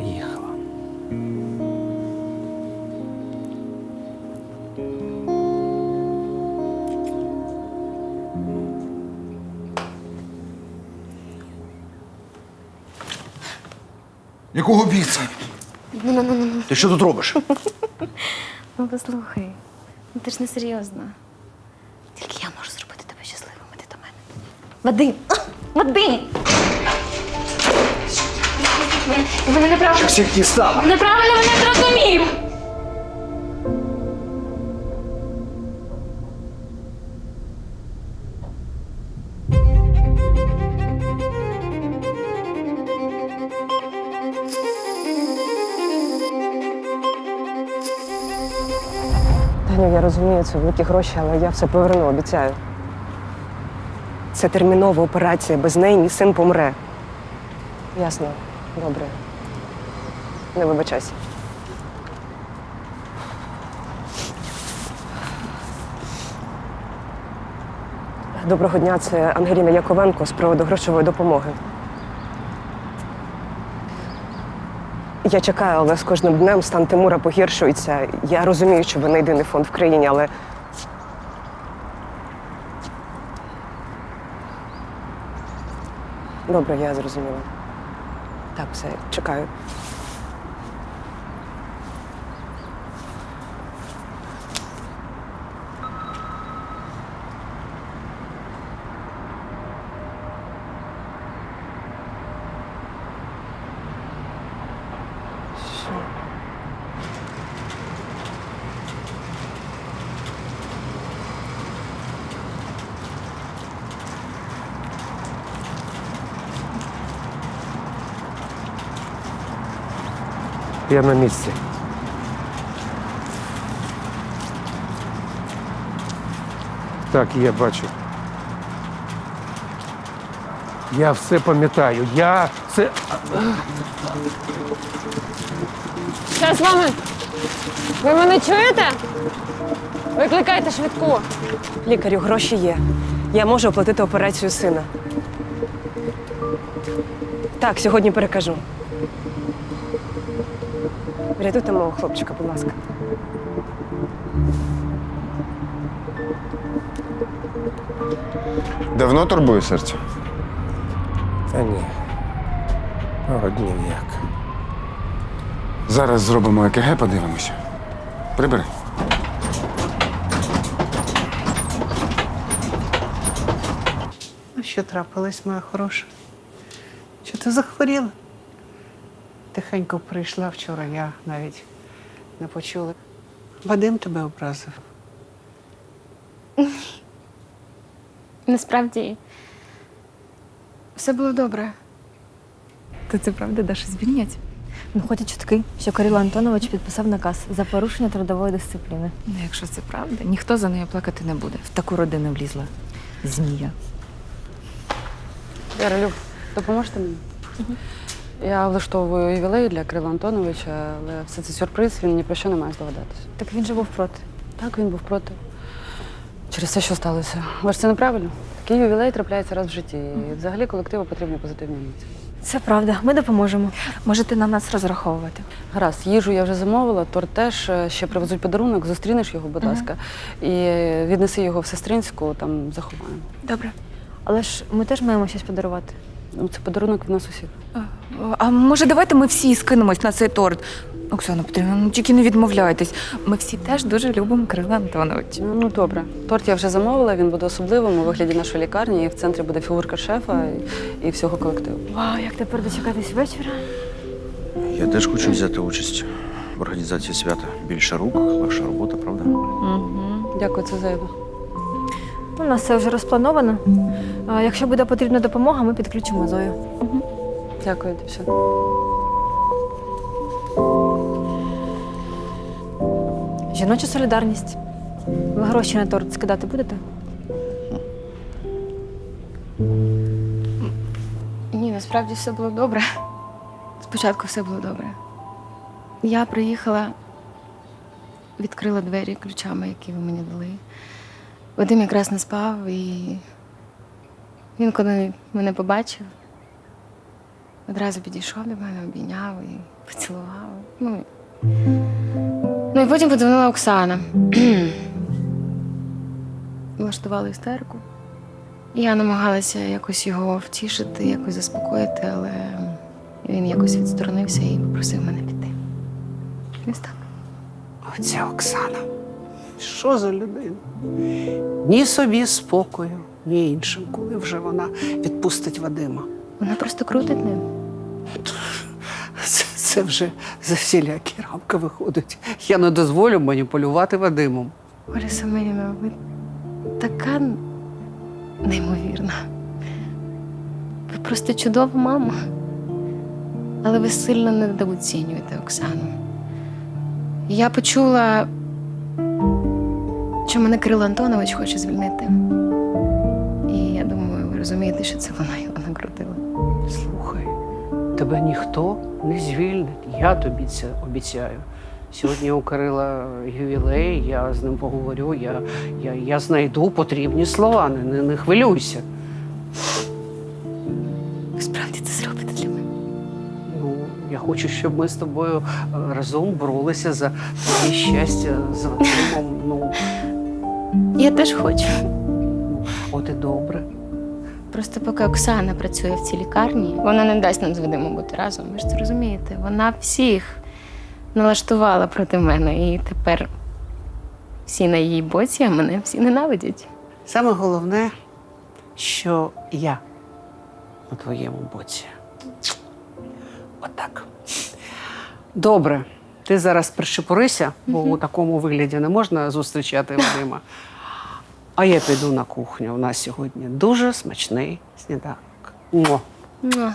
приїхала. Якого біса? Ну-ну-ну. Ти що тут робиш? Ну послухай, ну ти ж не серйозно. Тільки я можу зробити тебе щасливим, іди до мене. Вадим! Вадим! Ви мене правильно, Всіх дістала. неправильно мене зрозумів! Таню, я розумію, це великі гроші, але я все поверну, обіцяю. Це термінова операція. Без неї мій син помре. Ясно, добре. Не вибачайся. Доброго дня, це Ангеліна Яковенко з приводу грошової допомоги. Я чекаю, але з кожним днем стан Тимура погіршується. Я розумію, що ви не єдиний фонд в країні, але. Добре, я зрозуміла. Так, все, Я на місці. Так, я бачу. Я все пам'ятаю. Я це. Що з вами? Ви мене чуєте? Викликайте швидку. Лікарю, гроші є. Я можу оплатити операцію сина. Так, сьогодні перекажу. Врятуйте мого хлопчика, будь ласка. Давно турбує серце? Та ні. Пару днів як. Зараз зробимо ЕКГ, подивимося. Прибери. А що трапилось, моя хороша? Що ти захворіла? Тихенько прийшла вчора, я навіть не почула. Вадим тебе образив. Насправді все було добре. То це правда Даша звільнять? Ну, ходять чутки, що Кирило Антонович підписав наказ за порушення трудової дисципліни. Ну, якщо це правда, ніхто за нею плакати не буде. В таку родину влізла. Змія. Віра, Люб, допоможете мені? Я влаштовую ювілей для Кирила Антоновича, але все це сюрприз, він ні про що не має здогадатися. Так він же був проти. Так, він був проти. Через те, що сталося. Але ж це неправильно. Такий ювілей трапляється раз в житті. І взагалі колективу потрібні позитивні емоції. Це правда, ми допоможемо. Можете на нас розраховувати. Гаразд, їжу я вже замовила, торт теж е, ще привезуть подарунок, зустрінеш його, будь ласка, і віднеси його в сестринську, там заховаємо. Добре. Але ж ми теж маємо щось подарувати. Ну, це подарунок від нас усіх. А може, давайте ми всі скинемось на цей торт? Оксана Петрівна, ну тільки не відмовляйтесь. Ми всі теж дуже любимо Кирила Антоновича. Ну, ну добре. Торт я вже замовила, він буде особливим у вигляді нашої лікарні, і в центрі буде фігурка шефа і, і всього колективу. Вау, як тепер дочекатись вечора? Я теж хочу взяти участь в організації свята. Більше рук, легша робота, правда? Угу. Дякую, це зайве. У нас все вже розплановано. А якщо буде потрібна допомога, ми підключимо Зою. Дякую, дівчата. Жіноча солідарність. Ви гроші на торт скидати будете? Ні, насправді все було добре. Спочатку все було добре. Я приїхала, відкрила двері ключами, які ви мені дали. Вадим якраз не спав, і він, коли мене побачив, одразу підійшов до мене, обійняв і поцілував. Ну, ну і потім подзвонила Оксана. Влаштувала істерику. І Я намагалася якось його втішити, якось заспокоїти, але він якось відсторонився і попросив мене піти. Ось так. Оця Оксана. Що за людина? Ні собі спокою, ні іншим, коли вже вона відпустить Вадима. Вона просто крутить ним. Це, це вже за всілякі рамки виходить. Я не дозволю маніпулювати Вадимом. Оля Семенівна, ви така неймовірна. Ви просто чудова мама. Але ви сильно недооцінюєте Оксану. Я почула, що мене Кирило Антонович хоче звільнити. І я думаю, ви розумієте, що це вона тебе ніхто не звільнить. Я тобі це обіцяю. Сьогодні у Кирила ювілей, я з ним поговорю, я, я, я знайду потрібні слова, не, не, не хвилюйся. Ви справді це зробите для мене. Ну, я хочу, щоб ми з тобою е, разом боролися за твоє щастя з Вадимом. Ну, Я теж хочу. от і добре. Просто поки Оксана працює в цій лікарні, вона не дасть нам з Вадимом бути разом. Ви ж це розумієте? Вона всіх налаштувала проти мене, і тепер всі на її боці, а мене всі ненавидять. Саме головне, що я на твоєму боці. Отак. Добре, ти зараз прищепорися, бо у такому вигляді не можна зустрічати Вадима. А я піду на кухню. У нас сьогодні дуже смачний сніданок. О, Муа.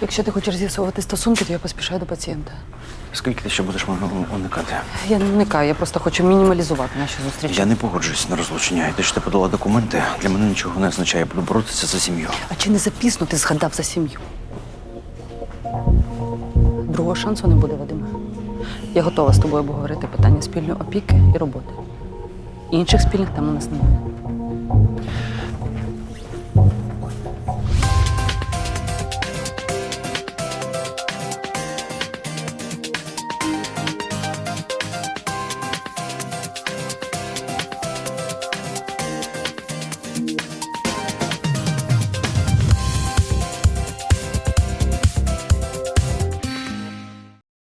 Якщо ти хочеш з'ясовувати стосунки, то я поспішаю до пацієнта. Скільки ти ще будеш мене уникати? Я не уникаю, я просто хочу мінімалізувати наші зустрічі. Я не погоджуюсь на розлучення. Те, що ти подала документи, для мене нічого не означає. Я буду боротися за сім'ю. А чи не запізно ти згадав за сім'ю? Другого шансу не буде, Вадиме. Я готова з тобою обговорити питання спільної опіки і роботи. Інших спільних там у нас немає.